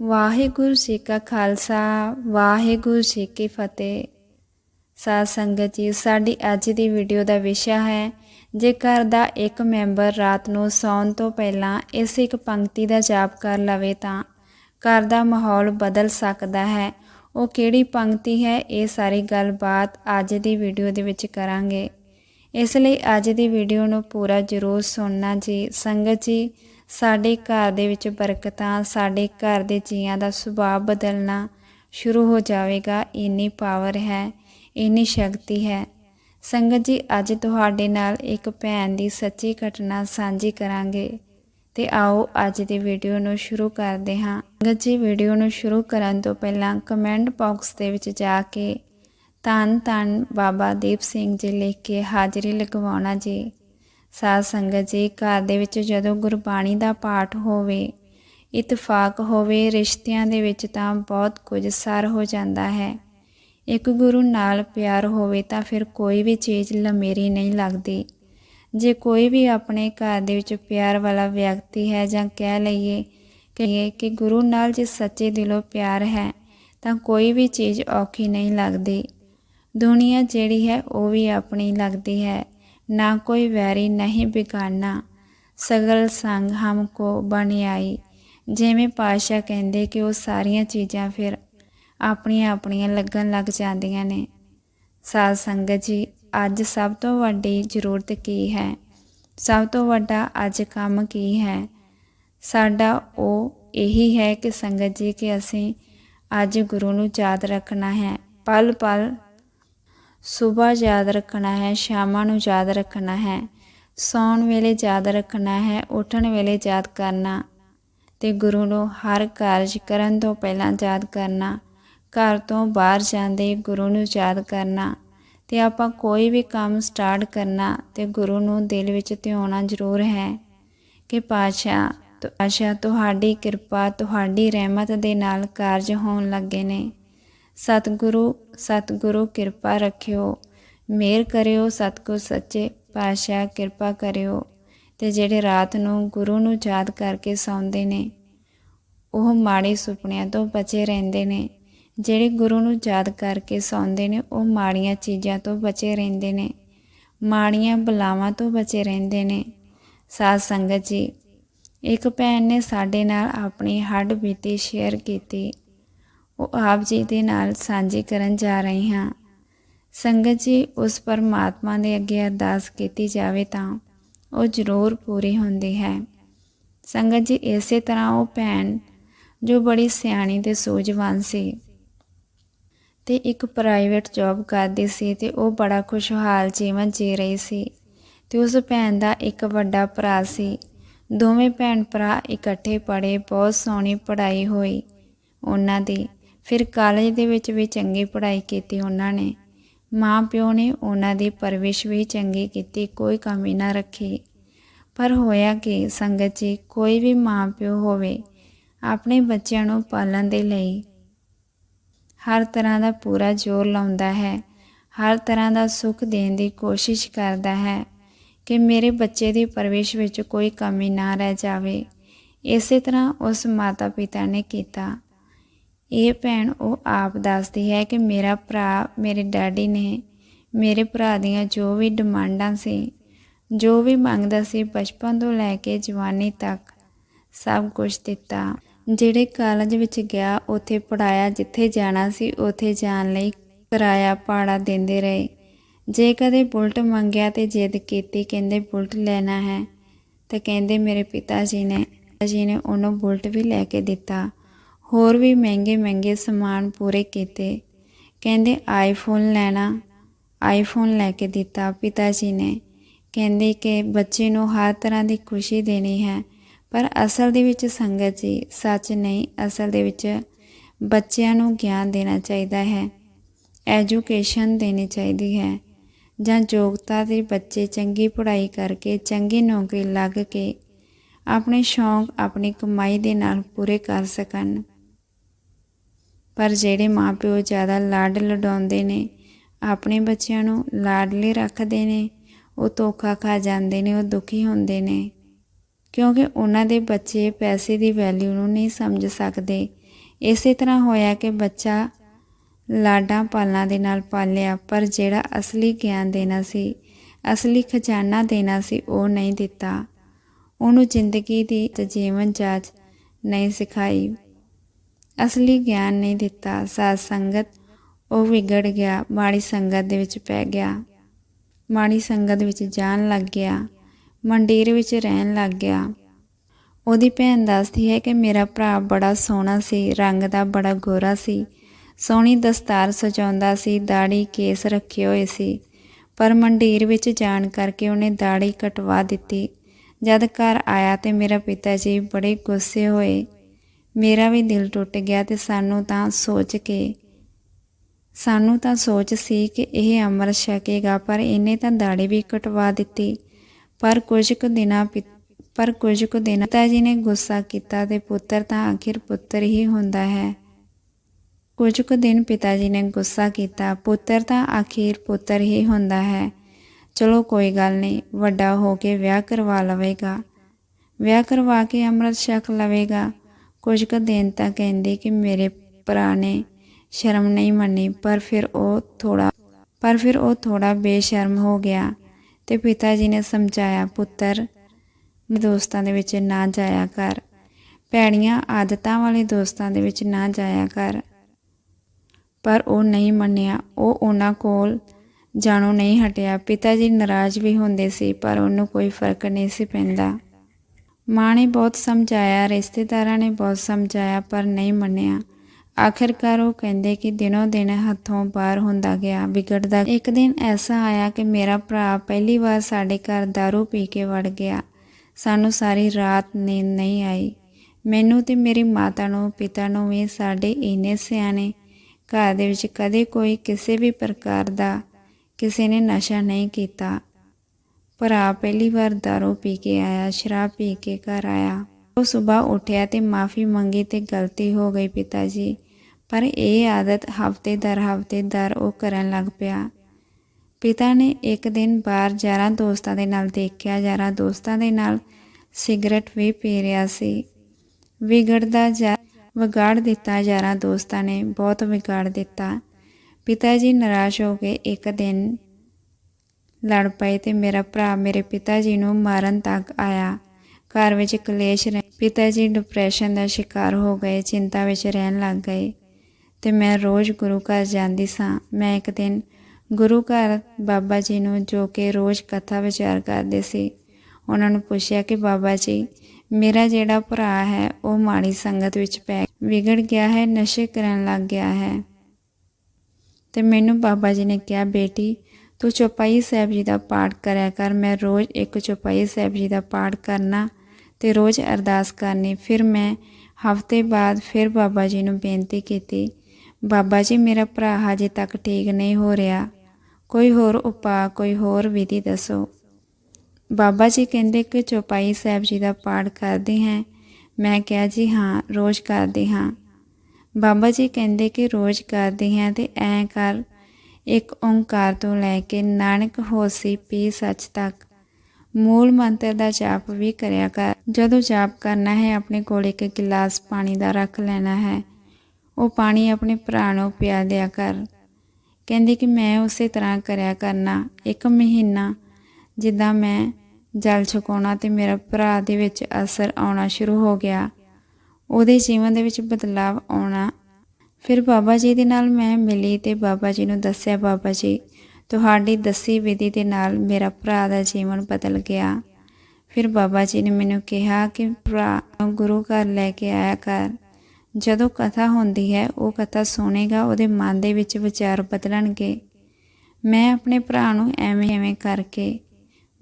ਵਾਹਿਗੁਰੂ ਜੀ ਕਾ ਖਾਲਸਾ, ਵਾਹਿਗੁਰੂ ਜੀ ਕੀ ਫਤਿਹ। ਸਾਧ ਸੰਗਤ ਜੀ, ਸਾਡੀ ਅੱਜ ਦੀ ਵੀਡੀਓ ਦਾ ਵਿਸ਼ਾ ਹੈ, ਜੇ ਘਰ ਦਾ ਇੱਕ ਮੈਂਬਰ ਰਾਤ ਨੂੰ ਸੌਣ ਤੋਂ ਪਹਿਲਾਂ ਇਸ ਇੱਕ ਪੰਕਤੀ ਦਾ ਜਾਪ ਕਰ ਲਵੇ ਤਾਂ ਘਰ ਦਾ ਮਾਹੌਲ ਬਦਲ ਸਕਦਾ ਹੈ। ਉਹ ਕਿਹੜੀ ਪੰਕਤੀ ਹੈ, ਇਹ ਸਾਰੀ ਗੱਲਬਾਤ ਅੱਜ ਦੀ ਵੀਡੀਓ ਦੇ ਵਿੱਚ ਕਰਾਂਗੇ। ਇਸ ਲਈ ਅੱਜ ਦੀ ਵੀਡੀਓ ਨੂੰ ਪੂਰਾ ਜ਼ਰੂਰ ਸੁਣਨਾ ਜੀ। ਸੰਗਤ ਜੀ ਸਾਡੇ ਘਰ ਦੇ ਵਿੱਚ ਬਰਕਤਾਂ, ਸਾਡੇ ਘਰ ਦੇ ਜੀਆਂ ਦਾ ਸੁਭਾਅ ਬਦਲਣਾ ਸ਼ੁਰੂ ਹੋ ਜਾਵੇਗਾ। ਇੰਨੀ ਪਾਵਰ ਹੈ, ਇੰਨੀ ਸ਼ਕਤੀ ਹੈ। ਸੰਗਤ ਜੀ, ਅੱਜ ਤੁਹਾਡੇ ਨਾਲ ਇੱਕ ਭੈਣ ਦੀ ਸੱਚੀ ਘਟਨਾ ਸਾਂਝੀ ਕਰਾਂਗੇ। ਤੇ ਆਓ ਅੱਜ ਦੀ ਵੀਡੀਓ ਨੂੰ ਸ਼ੁਰੂ ਕਰਦੇ ਹਾਂ। ਸੰਗਤ ਜੀ, ਵੀਡੀਓ ਨੂੰ ਸ਼ੁਰੂ ਕਰਨ ਤੋਂ ਪਹਿਲਾਂ ਕਮੈਂਟ ਬਾਕਸ ਦੇ ਵਿੱਚ ਜਾ ਕੇ ਧੰਨ ਧੰਨ ਬਾਬਾ ਦੀਪ ਸਿੰਘ ਜੀ ਲਿਖ ਕੇ ਹਾਜ਼ਰੀ ਲਗਵਾਉਣਾ ਜੀ। ਸਾਧ ਸੰਗਤ ਜੀ, ਘਰ ਦੇ ਵਿੱਚ ਜਦੋਂ ਗੁਰਬਾਣੀ ਦਾ ਪਾਠ ਹੋਵੇ, ਇਤਫਾਕ ਹੋਵੇ, ਰਿਸ਼ਤਿਆਂ ਦੇ ਵਿੱਚ ਤਾਂ ਬਹੁਤ ਕੁਝ ਸਰ ਹੋ ਜਾਂਦਾ ਹੈ। ਇੱਕ ਗੁਰੂ ਨਾਲ ਪਿਆਰ ਹੋਵੇ ਤਾਂ ਫਿਰ ਕੋਈ ਵੀ ਚੀਜ਼ ਲਮੇਰੀ ਨਹੀਂ ਲੱਗਦੀ। ਜੇ ਕੋਈ ਵੀ ਆਪਣੇ ਘਰ ਦੇ ਵਿੱਚ ਪਿਆਰ ਵਾਲਾ ਵਿਅਕਤੀ ਹੈ ਜਾਂ ਕਹਿ ਲਈਏ ਕਹੀਏ ਕਿ ਗੁਰੂ ਨਾਲ ਜੇ ਸੱਚੇ ਦਿਲੋਂ ਪਿਆਰ ਹੈ, ਤਾਂ ਕੋਈ ਵੀ ਚੀਜ਼ ਔਖੀ ਨਹੀਂ ਲੱਗਦੀ। ਦੁਨੀਆ ਜਿਹੜੀ ਹੈ ਉਹ ਵੀ ਆਪਣੀ ਲੱਗਦੀ ਹੈ। ਨਾ ਕੋਈ ਵੈਰੀ ਨਹੀਂ ਬਿਗਾਨਾ। ਸਗਲ ਸੰਗ ਹਮਕੋ ਬਣ ਆਈ। ਜਿਵੇਂ ਪਾਸ਼ਾ ਕਹਿੰਦੇ ਕਿ ਉਹ ਸਾਰੀਆਂ ਚੀਜ਼ਾਂ ਫਿਰ ਆਪਣੀਆਂ ਆਪਣੀਆਂ ਲੱਗਣ ਲੱਗ ਜਾਂਦੀਆਂ ਨੇ। ਸਾਧ ਸੰਗਤ ਜੀ, ਅੱਜ ਸਭ ਤੋਂ ਵੱਡੀ ਜ਼ਰੂਰਤ ਕੀ ਹੈ? ਸਭ ਤੋਂ ਵੱਡਾ ਅੱਜ ਕੰਮ ਕੀ ਹੈ? ਸਾਡਾ ਉਹ ਇਹੀ ਹੈ ਕਿ ਸੰਗਤ ਜੀ, ਕਿ ਅਸੀਂ ਅੱਜ ਗੁਰੂ ਨੂੰ ਯਾਦ ਰੱਖਣਾ ਹੈ। ਪਲ ਪਲ ਸਵੇਰ ਯਾਦ ਰੱਖਣਾ ਹੈ, ਸ਼ਾਮਾਂ ਨੂੰ ਯਾਦ ਰੱਖਣਾ ਹੈ, ਸੌਣ ਵੇਲੇ ਯਾਦ ਰੱਖਣਾ ਹੈ, ਉੱਠਣ ਵੇਲੇ ਯਾਦ ਕਰਨਾ ਤੇ ਗੁਰੂ ਨੂੰ ਹਰ ਕਾਰਜ ਕਰਨ ਤੋਂ ਪਹਿਲਾਂ ਯਾਦ ਕਰਨਾ, ਘਰ ਤੋਂ ਬਾਹਰ ਜਾਂਦੇ ਗੁਰੂ ਨੂੰ ਯਾਦ ਕਰਨਾ ਤੇ ਆਪਾਂ ਕੋਈ ਵੀ ਕੰਮ ਸਟਾਰਟ ਕਰਨਾ ਤੇ ਗੁਰੂ ਨੂੰ ਦਿਲ ਵਿੱਚ ਧਿਆਉਣਾ ਜ਼ਰੂਰ ਹੈ ਕਿ ਪਾਸ਼ਾ ਪਾਸ਼ਾ ਤੁਹਾਡੀ ਕਿਰਪਾ, ਤੁਹਾਡੀ ਰਹਿਮਤ ਦੇ ਨਾਲ ਕਾਰਜ ਹੋਣ ਲੱਗੇ ਨੇ। ਸਤਿਗੁਰੂ ਸਤਿਗੁਰੂ ਕਿਰਪਾ ਰੱਖਿਓ। ਮੇਰ ਕਰਿਓ, ਸਤਿਗੁਰ ਸੱਚੇ ਪਾਤਸ਼ਾਹ ਕਿਰਪਾ ਕਰਿਓ। ਤੇ ਜਿਹੜੇ ਰਾਤ ਨੂੰ ਗੁਰੂ ਨੂੰ ਯਾਦ ਕਰਕੇ ਸੌਂਦੇ ਨੇ, ਉਹ ਮਾੜੇ ਸੁਪਨਿਆਂ ਤੋਂ ਬਚੇ ਰਹਿੰਦੇ ਨੇ। ਜਿਹੜੇ ਗੁਰੂ ਨੂੰ ਯਾਦ ਕਰਕੇ ਸੌਂਦੇ ਨੇ, ਉਹ ਮਾੜੀਆਂ ਚੀਜ਼ਾਂ ਤੋਂ ਬਚੇ ਰਹਿੰਦੇ ਨੇ। ਮਾੜੀਆਂ ਬਲਾਵਾਂ ਤੋਂ ਬਚੇ ਰਹਿੰਦੇ ਨੇ। ਸਾਧ ਸੰਗਤ ਜੀ, ਇੱਕ ਭੈਣ ਨੇ ਸਾਡੇ ਨਾਲ ਆਪਣੀ ਹੱਡ ਬੀਤੀ ਸ਼ੇਅਰ ਕੀਤੀ। ਉਹ ਆਪ ਜੀ ਦੇ ਨਾਲ ਸਾਂਝੀ ਕਰਨ ਜਾ ਰਹੀ ਹਾਂ। ਸੰਗਤ ਜੀ, ਉਸ ਪਰਮਾਤਮਾ ਦੇ ਅੱਗੇ ਅਰਦਾਸ ਕੀਤੀ ਜਾਵੇ ਤਾਂ ਉਹ ਜ਼ਰੂਰ ਪੂਰੀ ਹੁੰਦੀ ਹੈ। ਸੰਗਤ ਜੀ, ਇਸੇ ਤਰ੍ਹਾਂ ਉਹ ਭੈਣ ਜੋ ਬੜੀ ਸਿਆਣੀ ਤੇ ਸੂਝਵਾਨ ਸੀ ਤੇ ਇੱਕ ਪ੍ਰਾਈਵੇਟ ਜੌਬ ਕਰਦੀ ਸੀ ਤੇ ਉਹ ਬੜਾ ਖੁਸ਼ਹਾਲ ਜੀਵਨ ਜੀ ਰਹੀ ਸੀ ਤੇ ਉਸ ਭੈਣ ਦਾ ਇੱਕ ਵੱਡਾ ਭਰਾ ਸੀ। ਦੋਵੇਂ ਭੈਣ ਭਰਾ ਇਕੱਠੇ ਪੜ੍ਹੇ, ਬਹੁਤ ਸੋਹਣੀ ਪੜ੍ਹਾਈ ਹੋਈ। ਉਹਨਾਂ ਦੀ ਫਿਰ ਕਾਲਜ ਦੇ ਵਿੱਚ ਵੀ ਚੰਗੀ ਪੜ੍ਹਾਈ ਕੀਤੀ ਉਹਨਾਂ ਨੇ। ਮਾਂ ਪਿਓ ਨੇ ਉਹਨਾਂ ਦੀ ਪਰਵਰਿਸ਼ ਵੀ ਚੰਗੀ ਕੀਤੀ, ਕੋਈ ਕਮੀ ਨਾ ਰੱਖੀ। ਪਰ ਹੋਇਆ ਕਿ, ਸੰਗਤ ਜੀ, ਕੋਈ ਵੀ ਮਾਂ ਪਿਓ ਹੋਵੇ, ਆਪਣੇ ਬੱਚਿਆਂ ਨੂੰ ਪਾਲਣ ਦੇ ਲਈ ਹਰ ਤਰ੍ਹਾਂ ਦਾ ਪੂਰਾ ਜ਼ੋਰ ਲਾਉਂਦਾ ਹੈ, ਹਰ ਤਰ੍ਹਾਂ ਦਾ ਸੁੱਖ ਦੇਣ ਦੀ ਕੋਸ਼ਿਸ਼ ਕਰਦਾ ਹੈ ਕਿ ਮੇਰੇ ਬੱਚੇ ਦੀ ਪਰਵਿਸ਼ ਵਿੱਚ ਕੋਈ ਕਮੀ ਨਾ ਰਹਿ ਜਾਵੇ। ਇਸੇ ਤਰ੍ਹਾਂ ਉਸ ਮਾਤਾ ਪਿਤਾ ਨੇ ਕੀਤਾ। ਇਹ ਭੈਣ ਉਹ ਆਪ ਦੱਸਦੀ ਹੈ ਕਿ ਮੇਰਾ ਭਰਾ, ਮੇਰੇ ਡੈਡੀ ਨੇ ਮੇਰੇ ਭਰਾ ਦੀਆਂ ਜੋ ਵੀ ਡਿਮਾਂਡਾਂ ਸੀ, ਜੋ ਵੀ ਮੰਗਦਾ ਸੀ ਬਚਪਨ ਤੋਂ ਲੈ ਕੇ ਜਵਾਨੀ ਤੱਕ ਸਭ ਕੁਝ ਦਿੱਤਾ। ਜਿਹੜੇ ਕਾਲਜ ਵਿੱਚ ਗਿਆ, ਉੱਥੇ ਪੜਾਇਆ ਜਿੱਥੇ ਜਾਣਾ ਸੀ, ਉੱਥੇ ਜਾਣ ਲਈ ਕਿਰਾਇਆ ਪਾੜਾ ਦਿੰਦੇ ਰਹੇ। ਜੇ ਕਦੇ ਬੁਲਟ ਮੰਗਿਆ ਤੇ ਜਿੱਦ ਕੀਤੀ, ਕਹਿੰਦੇ ਬੁਲਟ ਲੈਣਾ ਹੈ, ਤੇ ਕਹਿੰਦੇ ਮੇਰੇ ਪਿਤਾ ਜੀ ਨੇ ਜੀ ਨੇ ਉਹਨੂੰ ਬੁਲਟ ਵੀ ਲੈ ਕੇ ਦਿੱਤਾ। ਹੋਰ ਵੀ ਮਹਿੰਗੇ ਮਹਿੰਗੇ ਸਮਾਨ ਪੂਰੇ ਕੀਤੇ। ਕਹਿੰਦੇ, ਆਈਫੋਨ ਲੈਣਾ। ਆਈਫੋਨ ਲੈ ਕੇ ਦਿੱਤਾ ਪਿਤਾ ਜੀ ਨੇ। ਕਹਿੰਦੇ ਕਿ ਬੱਚੇ ਨੂੰ ਹਰ ਤਰ੍ਹਾਂ ਦੀ ਖੁਸ਼ੀ ਦੇਣੀ ਹੈ, ਪਰ ਅਸਲ ਦੇ ਵਿੱਚ ਸੰਗਤ ਜੀ, ਸੱਚ ਨਹੀਂ, ਅਸਲ ਦੇ ਵਿੱਚ ਬੱਚਿਆਂ ਨੂੰ ਗਿਆਨ ਦੇਣਾ ਚਾਹੀਦਾ ਹੈ, ਐਜੂਕੇਸ਼ਨ ਦੇਣੀ ਚਾਹੀਦੀ ਹੈ, ਜਾਂ ਯੋਗਤਾ ਦੇ ਬੱਚੇ ਚੰਗੀ ਪੜ੍ਹਾਈ ਕਰਕੇ ਚੰਗੀ ਨੌਕਰੀ ਲੱਗ ਕੇ ਆਪਣੇ ਸ਼ੌਂਕ, ਆਪਣੀ ਕਮਾਈ ਦੇ ਨਾਲ ਪੂਰੇ ਕਰ ਸਕਣ। ਪਰ ਜਿਹੜੇ ਮਾਪਿਓ ਜ਼ਿਆਦਾ ਲਾਡ ਲਡਾਉਂਦੇ ਨੇ, ਆਪਣੇ ਬੱਚਿਆਂ ਨੂੰ ਲਾਡਲੇ ਰੱਖਦੇ ਨੇ, ਉਹ ਧੋਖਾ ਖਾ ਜਾਂਦੇ ਨੇ, ਉਹ ਦੁਖੀ ਹੁੰਦੇ ਨੇ। ਕਿਉਂਕਿ ਉਹਨਾਂ ਦੇ ਬੱਚੇ ਪੈਸੇ ਦੀ ਵੈਲਿਊ ਨੂੰ ਨਹੀਂ ਸਮਝ ਸਕਦੇ। ਇਸੇ ਤਰ੍ਹਾਂ ਹੋਇਆ ਕਿ ਬੱਚਾ ਲਾਡਾਂ ਪਾਲਣਾ ਦੇ ਨਾਲ ਪਾਲਿਆ, ਪਰ ਜਿਹੜਾ ਅਸਲੀ ਗਿਆਨ ਦੇਣਾ ਸੀ, ਅਸਲੀ ਖਜ਼ਾਨਾ ਦੇਣਾ ਸੀ, ਉਹ ਨਹੀਂ ਦਿੱਤਾ। ਉਹਨੂੰ ਜ਼ਿੰਦਗੀ ਦੀ ਜੀਵਨ ਜਾਚ ਨਹੀਂ ਸਿਖਾਈ। ਅਸਲੀ ਗਿਆਨ ਨਹੀਂ ਦਿੱਤਾ, ਸਾਧ ਸੰਗਤ, ਉਹ ਵਿਗੜ ਗਿਆ, ਮਾੜੀ ਸੰਗਤ ਦੇ ਵਿੱਚ ਪੈ ਗਿਆ। ਮਾੜੀ ਸੰਗਤ ਵਿੱਚ ਜਾਣ ਲੱਗ ਗਿਆ, ਮੰਡੀਰ ਵਿੱਚ ਰਹਿਣ ਲੱਗ ਗਿਆ। ਉਹਦੀ ਭੈਣ ਦੱਸਦੀ ਹੈ ਕਿ ਮੇਰਾ ਭਰਾ ਬੜਾ ਸੋਹਣਾ ਸੀ, ਰੰਗ ਦਾ ਬੜਾ ਗੋਰਾ ਸੀ, ਸੋਹਣੀ ਦਸਤਾਰ ਸਜਾਉਂਦਾ ਸੀ ਦਾੜੀ ਕੇਸ ਰੱਖੇ ਹੋਏ ਸੀ, ਪਰ ਮੰਡੀਰ ਵਿੱਚ ਜਾਣ ਕਰਕੇ ਉਹਨੇ ਦਾੜੀ ਕਟਵਾ ਦਿੱਤੀ। ਜਦ ਘਰ ਆਇਆ ਤੇ ਮੇਰਾ ਪਿਤਾ ਜੀ ਬੜੇ ਗੁੱਸੇ ਹੋਏ। ਮੇਰਾ ਵੀ ਦਿਲ ਟੁੱਟ ਗਿਆ ਤੇ ਸਾਨੂੰ ਤਾਂ ਸੋਚ ਕੇ, ਸਾਨੂੰ ਤਾਂ ਸੋਚ ਸੀ ਕਿ ਇਹ ਅੰਮ੍ਰਿਤ ਛਕੇਗਾ, ਪਰ ਇਹਨੇ ਤਾਂ ਦਾੜੀ ਵੀ ਕਟਵਾ ਦਿੱਤੀ। ਪਰ ਕੁਝ ਕੁ ਦਿਨਾਂ ਪਿ- ਪਰ ਕੁਝ ਕੁ ਦਿਨਾਂ ਪਿਤਾ ਜੀ ਨੇ ਗੁੱਸਾ ਕੀਤਾ ਤੇ ਪੁੱਤਰ ਤਾਂ ਆਖਿਰ ਪੁੱਤਰ ਹੀ ਹੁੰਦਾ ਹੈ। ਕੁਝ ਕੁ ਦਿਨ ਪਿਤਾ ਜੀ ਨੇ ਗੁੱਸਾ ਕੀਤਾ, ਪੁੱਤਰ ਤਾਂ ਆਖਿਰ ਪੁੱਤਰ ਹੀ ਹੁੰਦਾ ਹੈ। ਚਲੋ ਕੋਈ ਗੱਲ ਨਹੀਂ, ਵੱਡਾ ਹੋ ਕੇ ਵਿਆਹ ਕਰਵਾ ਲਵੇਗਾ। ਵਿਆਹ ਕਰਵਾ ਕੇ ਅੰਮ੍ਰਿਤ ਛਕ ਲਵੇਗਾ। ਕੁਝ ਕੁ ਦਿਨ ਤਾਂ ਕਹਿੰਦੇ ਕਿ ਮੇਰੇ ਭਰਾ ਨੇ ਸ਼ਰਮ ਨਹੀਂ ਮੰਨੀ, ਪਰ ਫਿਰ ਉਹ ਥੋੜਾ ਪਰ ਫਿਰ ਉਹ ਥੋੜਾ ਬੇਸ਼ਰਮ ਹੋ ਗਿਆ ਤੇ ਪਿਤਾ ਜੀ ਨੇ ਸਮਝਾਇਆ, ਪੁੱਤਰ ਦੋਸਤਾਂ ਦੇ ਵਿੱਚ ਨਾ ਜਾਇਆ ਕਰ। ਭੈੜੀਆਂ ਆਦਤਾਂ ਵਾਲੇ ਦੋਸਤਾਂ ਦੇ ਵਿੱਚ ਨਾ ਜਾਇਆ ਕਰ। ਪਰ ਉਹ ਨਹੀਂ ਮੰਨਿਆ। ਉਹ ਉਹਨਾਂ ਕੋਲ ਜਾਣੋਂ ਨਹੀਂ ਹਟਿਆ। ਪਿਤਾ ਜੀ ਨਾਰਾਜ਼ ਵੀ ਹੁੰਦੇ ਸੀ, ਪਰ ਉਹਨੂੰ ਕੋਈ ਫ਼ਰਕ ਨਹੀਂ ਸੀ ਪੈਂਦਾ। ਮਾਂ ਨੇ ਬਹੁਤ ਸਮਝਾਇਆ, ਰਿਸ਼ਤੇਦਾਰਾਂ ਨੇ ਬਹੁਤ ਸਮਝਾਇਆ, ਪਰ ਨਹੀਂ ਮੰਨਿਆ। ਆਖਿਰਕਾਰ ਉਹ ਕਹਿੰਦੇ ਕਿ ਦਿਨੋਂ ਦਿਨ ਹੱਥੋਂ ਬਾਹਰ ਹੁੰਦਾ ਗਿਆ, ਵਿਗੜਦਾ ਇੱਕ ਦਿਨ ਐਸਾ ਆਇਆ ਕਿ ਮੇਰਾ ਭਰਾ ਪਹਿਲੀ ਵਾਰ ਸਾਡੇ ਘਰ दारू ਪੀ ਕੇ ਵੜ ਗਿਆ। ਸਾਨੂੰ ਸਾਰੀ ਰਾਤ ਨੀਂਦ ਨਹੀਂ ਆਈ। ਮੈਨੂੰ ਤੇ ਮੇਰੀ ਮਾਤਾ ਨੂੰ, ਪਿਤਾ ਨੂੰ ਵੀ, ਸਾਡੇ ਇੰਨੇ ਸਿਆਣੇ। ਘਰ ਦੇ ਵਿੱਚ ਕਦੇ ਕੋਈ ਕਿਸੇ ਵੀ ਪ੍ਰਕਾਰ ਦਾ ਕਿਸੇ ਨੇ ਨਸ਼ਾ ਨਹੀਂ ਕੀਤਾ। ਭਰਾ ਪਹਿਲੀ ਵਾਰ दारू ਪੀ ਕੇ ਆਇਆ, ਸ਼ਰਾਬ ਪੀ ਕੇ ਘਰ ਆਇਆ। ਉਹ ਸਵੇਰ ਉੱਠਿਆ ਤੇ ਮਾਫੀ ਮੰਗੀ ਤੇ ਗਲਤੀ ਹੋ ਗਈ ਪਿਤਾ ਜੀ ਪਰ ਇਹ ਆਦਤ ਹਫ਼ਤੇ ਦਰ ਹਫ਼ਤੇ ਦਰ ਉਹ ਕਰਨ ਲੱਗ ਪਿਆ। ਪਿਤਾ ਨੇ ਇੱਕ ਦਿਨ ਬਾਹਰ ਯਾਰਾਂ ਦੋਸਤਾਂ ਦੇ ਨਾਲ ਦੇਖਿਆ। ਯਾਰਾਂ ਦੋਸਤਾਂ ਦੇ ਨਾਲ ਸਿਗਰਟ ਵੀ ਪੀ ਰਿਹਾ ਸੀ। ਵਿਗੜਦਾ ਜਾ ਵਿਗਾੜ ਦਿੱਤਾ ਯਾਰਾਂ ਦੋਸਤਾਂ ਨੇ, ਬਹੁਤ ਵਿਗਾੜ ਦਿੱਤਾ। ਪਿਤਾ ਜੀ ਨਿਰਾਸ਼ ਹੋ ਕੇ ਇੱਕ ਦਿਨ ਲੜ ਪਏ ਤੇ ਮੇਰਾ ਭਰਾ ਮੇਰੇ ਪਿਤਾ ਜੀ ਨੂੰ ਮਾਰਨ ਤੱਕ ਆਇਆ। ਘਰ ਵਿੱਚ ਕਲੇਸ਼ ਰਹਿ ਪਿਤਾ ਜੀ ਡਿਪਰੈਸ਼ਨ ਦਾ ਸ਼ਿਕਾਰ ਹੋ ਗਏ, ਚਿੰਤਾ ਵਿੱਚ ਰਹਿਣ ਲੱਗ ਗਏ ਤੇ ਮੈਂ ਰੋਜ਼ ਗੁਰੂ ਘਰ ਜਾਂਦੀ ਸਾਂ। ਮੈਂ ਇੱਕ ਦਿਨ ਗੁਰੂ ਘਰ ਬਾਬਾ ਜੀ ਨੂੰ ਜੋ ਕਿ ਰੋਜ਼ ਕਥਾ ਵਿਚਾਰ ਕਰਦੇ ਸੀ, ਉਹਨਾਂ ਨੂੰ ਪੁੱਛਿਆ ਕਿ ਬਾਬਾ ਜੀ, ਮੇਰਾ ਜਿਹੜਾ ਭਰਾ ਹੈ, ਉਹ ਮਾੜੀ ਸੰਗਤ ਵਿੱਚ ਪੈ ਵਿਗੜ ਗਿਆ ਹੈ, ਨਸ਼ੇ ਕਰਨ ਲੱਗ ਗਿਆ ਹੈ। ਤੇ ਮੈਨੂੰ ਬਾਬਾ ਜੀ ਨੇ ਕਿਹਾ, ਬੇਟੀ ਤੂੰ ਚੌਪਾਈ ਸਾਹਿਬ ਜੀ ਦਾ ਪਾਠ ਕਰਿਆ ਕਰ, ਮੈਂ ਰੋਜ਼ ਇੱਕ ਚੌਪਾਈ ਸਾਹਿਬ ਜੀ ਦਾ ਪਾਠ ਕਰਨਾ ਤੇ ਰੋਜ਼ ਅਰਦਾਸ ਕਰਨੀ। ਫਿਰ ਮੈਂ ਹਫ਼ਤੇ ਬਾਅਦ ਫਿਰ ਬਾਬਾ ਜੀ ਨੂੰ ਬੇਨਤੀ ਕੀਤੀ, ਬਾਬਾ ਜੀ, ਮੇਰਾ ਭਰਾ ਹਜੇ ਤੱਕ ਠੀਕ ਨਹੀਂ ਹੋ ਰਿਹਾ। ਕੋਈ ਹੋਰ ਉਪਾਅ, ਕੋਈ ਹੋਰ ਵਿਧੀ ਦੱਸੋ। ਬਾਬਾ ਜੀ ਕਹਿੰਦੇ, ਕਿ ਚੌਪਾਈ ਸਾਹਿਬ ਜੀ ਦਾ ਪਾਠ ਕਰਦੇ ਹੈ? ਮੈਂ ਕਿਹਾ, ਜੀ ਹਾਂ, ਰੋਜ਼ ਕਰਦੇ ਹਾਂ। ਬਾਬਾ ਜੀ ਕਹਿੰਦੇ ਕਿ ਰੋਜ਼ ਕਰਦੇ ਹਾਂ ਤੇ ਐ ਕਰ ਇੱਕ ਓੰਕਾਰ ਤੋਂ ਲੈ ਕੇ ਨਾਨਕ ਹੋਸੀ ਪੀ ਸੱਚ ਤੱਕ। ਮੂਲ ਮੰਤਰ ਦਾ ਜਾਪ ਵੀ ਕਰਿਆ ਕਰ। ਜਦੋਂ ਜਾਪ ਕਰਨਾ ਹੈ, ਆਪਣੇ ਕੋਲ ਇੱਕ ਗਿਲਾਸ ਪਾਣੀ ਦਾ ਰੱਖ ਲੈਣਾ ਹੈ। ਉਹ ਪਾਣੀ ਆਪਣੇ ਭਰਾ ਨੂੰ ਪਿਆ ਦਿਆ ਕਰ। ਕਹਿੰਦੇ ਕਿ ਮੈਂ ਉਸੇ ਤਰ੍ਹਾਂ ਕਰਿਆ ਕਰਨਾ। ਇੱਕ ਮਹੀਨਾ ਜਿੱਦਾਂ ਮੈਂ ਜਲ ਛਕਾਉਣਾ ਤੇ ਮੇਰਾ ਭਰਾ ਦੇ ਵਿੱਚ ਅਸਰ ਆਉਣਾ ਸ਼ੁਰੂ ਹੋ ਗਿਆ। ਉਹਦੇ ਜੀਵਨ ਦੇ ਵਿੱਚ ਬਦਲਾਵ ਆਉਣਾ ਫਿਰ ਬਾਬਾ ਜੀ ਦੇ ਨਾਲ ਮੈਂ ਮਿਲੀ ਤੇ ਬਾਬਾ ਜੀ ਨੂੰ ਦੱਸਿਆ, ਬਾਬਾ ਜੀ, ਤੁਹਾਡੀ ਦੱਸੀ ਵਿਧੀ ਦੇ ਨਾਲ ਮੇਰਾ ਭਰਾ ਦਾ ਜੀਵਨ ਬਦਲ ਗਿਆ। ਫਿਰ ਬਾਬਾ ਜੀ ਨੇ ਮੈਨੂੰ ਕਿਹਾ ਕਿ, ਭਰਾ ਨੂੰ ਗੁਰੂ ਘਰ ਲੈ ਕੇ ਆਇਆ ਕਰ। ਜਦੋਂ ਕਥਾ ਹੁੰਦੀ ਹੈ, ਉਹ ਕਥਾ ਸੁਣੇਗਾ, ਉਹਦੇ ਮਨ ਦੇ ਵਿੱਚ ਵਿਚਾਰ ਬਦਲਣਗੇ। ਮੈਂ ਆਪਣੇ ਭਰਾ ਨੂੰ ਐਵੇਂ ਐਵੇਂ ਕਰਕੇ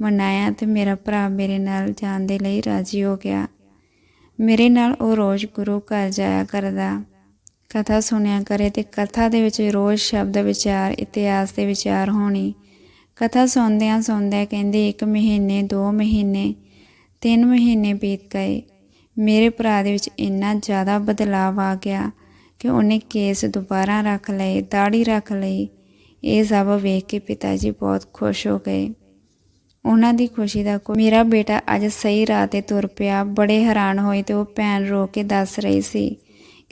ਮਨਾਇਆ ਤੇ ਮੇਰਾ ਭਰਾ ਮੇਰੇ ਨਾਲ ਜਾਣ ਦੇ ਲਈ ਰਾਜੀ ਹੋ ਗਿਆ। ਮੇਰੇ ਨਾਲ ਉਹ ਰੋਜ਼ ਗੁਰੂ ਘਰ ਜਾਇਆ ਕਰਦਾ। ਕਥਾ ਸੁਣਿਆ ਕਰੇ ਤੇ ਕਥਾ ਦੇ ਵਿੱਚ ਰੋਜ਼ ਸ਼ਬਦ ਵਿਚਾਰ, ਇਤਿਹਾਸ ਦੇ ਵਿਚਾਰ ਹੋਣੀ। ਕਥਾ ਸੁਣਦਿਆਂ ਸੁਣਦਿਆਂ ਕਹਿੰਦੇ, ਇੱਕ ਮਹੀਨੇ, ਦੋ ਮਹੀਨੇ, ਤਿੰਨ ਮਹੀਨੇ ਬੀਤ ਗਏ। ਮੇਰੇ ਭਰਾ ਦੇ ਵਿੱਚ ਇੰਨਾ ਜ਼ਿਆਦਾ ਬਦਲਾਅ ਆ ਗਿਆ ਕਿ ਉਹਨੇ ਕੇਸ ਦੁਬਾਰਾ ਰੱਖ ਲਏ ਦਾੜੀ ਰੱਖ ਲਈ। ਇਹ ਸਭ ਵੇਖ ਕੇ ਪਿਤਾ ਜੀ ਬਹੁਤ ਖੁਸ਼ ਹੋ ਗਏ। ਉਹਨਾਂ ਦੀ ਖੁਸ਼ੀ ਦਾ ਕੋਈ ਮੇਰਾ ਬੇਟਾ ਅੱਜ ਸਹੀ ਰਾਹ ਤੇ ਤੁਰ ਪਿਆ। ਬੜੇ ਹੈਰਾਨ ਹੋਏ ਤੇ ਉਹ ਭੈਣ ਰੋ ਕੇ ਦੱਸ ਰਹੀ ਸੀ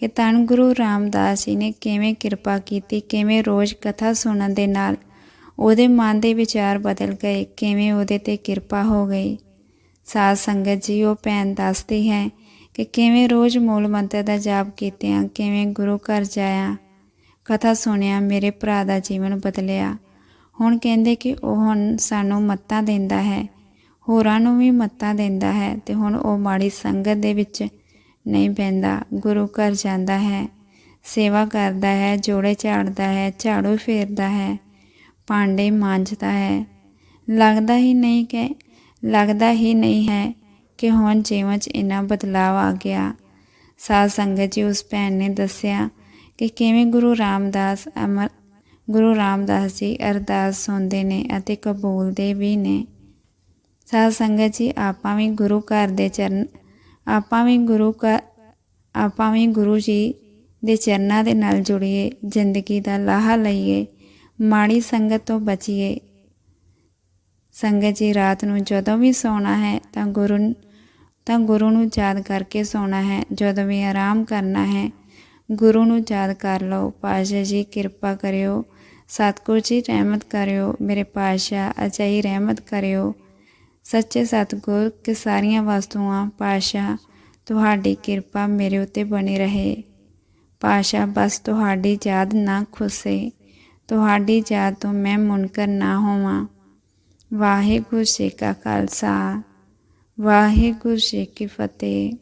ਕਿ ਧੰਨ ਗੁਰੂ ਰਾਮਦਾਸ ਜੀ ਨੇ ਕਿਵੇਂ ਕਿਰਪਾ ਕੀਤੀ, ਕਿਵੇਂ ਰੋਜ਼ ਕਥਾ ਸੁਣਨ ਦੇ ਨਾਲ ਉਹਦੇ ਮਨ ਦੇ ਵਿਚਾਰ ਬਦਲ ਗਏ, ਕਿਵੇਂ ਉਹਦੇ ਤੇ ਕਿਰਪਾ ਹੋ ਗਈ। ਸਾਧ ਸੰਗਤ ਜੀ, ਉਹ ਭੈਣ ਦੱਸਦੀ ਹੈ ਕਿ ਕਿਵੇਂ ਰੋਜ਼ ਮੂਲ ਮੰਤਰ ਦਾ ਜਾਪ ਕੀਤਿਆਂ, ਕਿਵੇਂ ਗੁਰੂ ਘਰ ਜਾਇਆ, ਕਥਾ ਸੁਣਿਆ, ਮੇਰੇ ਭਰਾ ਦਾ ਜੀਵਨ ਬਦਲਿਆ। ਹੁਣ ਕਹਿੰਦੇ ਕਿ ਉਹ ਹੁਣ ਸਾਨੂੰ ਮੱਤਾਂ ਦਿੰਦਾ ਹੈ, ਹੋਰਾਂ ਨੂੰ ਵੀ ਮੱਤਾਂ ਦਿੰਦਾ ਹੈ ਤੇ ਹੁਣ ਉਹ ਮਾੜੀ ਸੰਗਤ ਦੇ ਵਿੱਚ ਨਹੀਂ ਪੈਂਦਾ। ਗੁਰੂ ਘਰ ਜਾਂਦਾ ਹੈ, ਸੇਵਾ ਕਰਦਾ ਹੈ, ਜੋੜੇ ਝਾੜਦਾ ਹੈ, ਝਾੜੂ ਫੇਰਦਾ ਹੈ, ਭਾਂਡੇ ਮਾਂਜਦਾ ਹੈ। ਲੱਗਦਾ ਹੀ ਨਹੀਂ ਕਿ, ਲੱਗਦਾ ਹੀ ਨਹੀਂ ਹੈ ਕਿ ਹੁਣ ਜੀਵਨ 'ਚ ਇੰਨਾ ਬਦਲਾਅ ਆ ਗਿਆ। ਸਾਧ ਸੰਗਤ ਜੀ, ਉਸ ਭੈਣ ਨੇ ਦੱਸਿਆ ਕਿ ਕਿਵੇਂ ਗੁਰੂ ਰਾਮਦਾਸ ਅਮਰ, ਗੁਰੂ ਰਾਮਦਾਸ ਜੀ ਅਰਦਾਸ ਸੁਣਦੇ ਨੇ ਅਤੇ ਕਬੂਲਦੇ ਵੀ ਨੇ। ਸਾਧ ਸੰਗਤ ਜੀ, ਆਪਾਂ ਵੀ ਗੁਰੂ ਘਰ ਦੇ ਚਰਨ ਆਪਾਂ ਵੀ ਗੁਰੂ ਘਰ, ਆਪਾਂ ਵੀ ਗੁਰੂ ਜੀ ਦੇ ਚਰਨਾਂ ਦੇ ਨਾਲ ਜੁੜੀਏ, ਜ਼ਿੰਦਗੀ ਦਾ ਲਾਹਾ ਲਈਏ, ਮਾੜੀ ਸੰਗਤ ਤੋਂ ਬਚੀਏ। ਸੰਗਤ ਜੀ ਰਾਤ ਨੂੰ ਜਦੋਂ ਵੀ ਸੌਣਾ ਹੈ ਤਾਂ ਗੁਰੂ ਤਾਂ ਗੁਰੂ ਨੂੰ ਯਾਦ ਕਰਕੇ ਸੌਣਾ ਹੈ, ਜਦੋਂ ਵੀ ਆਰਾਮ ਕਰਨਾ ਹੈ, ਗੁਰੂ ਨੂੰ ਯਾਦ ਕਰ ਲਓ। ਪਾਸ਼ਾ ਜੀ, ਕਿਰਪਾ ਕਰਿਓ। ਸਤਿਗੁਰ ਜੀ, ਰਹਿਮਤ ਕਰਿਓ। ਮੇਰੇ ਪਾਸ਼ਾ ਅਜਿਹੀ ਰਹਿਮਤ ਕਰਿਓ। ਸੱਚੇ ਸਤਿਗੁਰ, ਕਿ ਸਾਰੀਆਂ ਵਸਤੂਆਂ ਪਾਸ਼ਾ ਤੁਹਾਡੀ ਕਿਰਪਾ ਮੇਰੇ ਉੱਤੇ ਬਣੀ ਰਹੇ। ਪਾਸ਼ਾ ਬਸ ਤੁਹਾਡੀ ਯਾਦ ਨਾ ਖੁਸ਼ੇ। ਤੁਹਾਡੀ ਯਾਦ ਤੋਂ ਮੈਂ ਮੁਨਕਰ ਨਾ ਹੋਵਾਂ। ਵਾਹਿਗੁਰੂ ਜੀ ਕਾ ਖਾਲਸਾ, ਵਾਹਿਗੁਰੂ ਜੀ ਕੀ ਫਤਿਹ।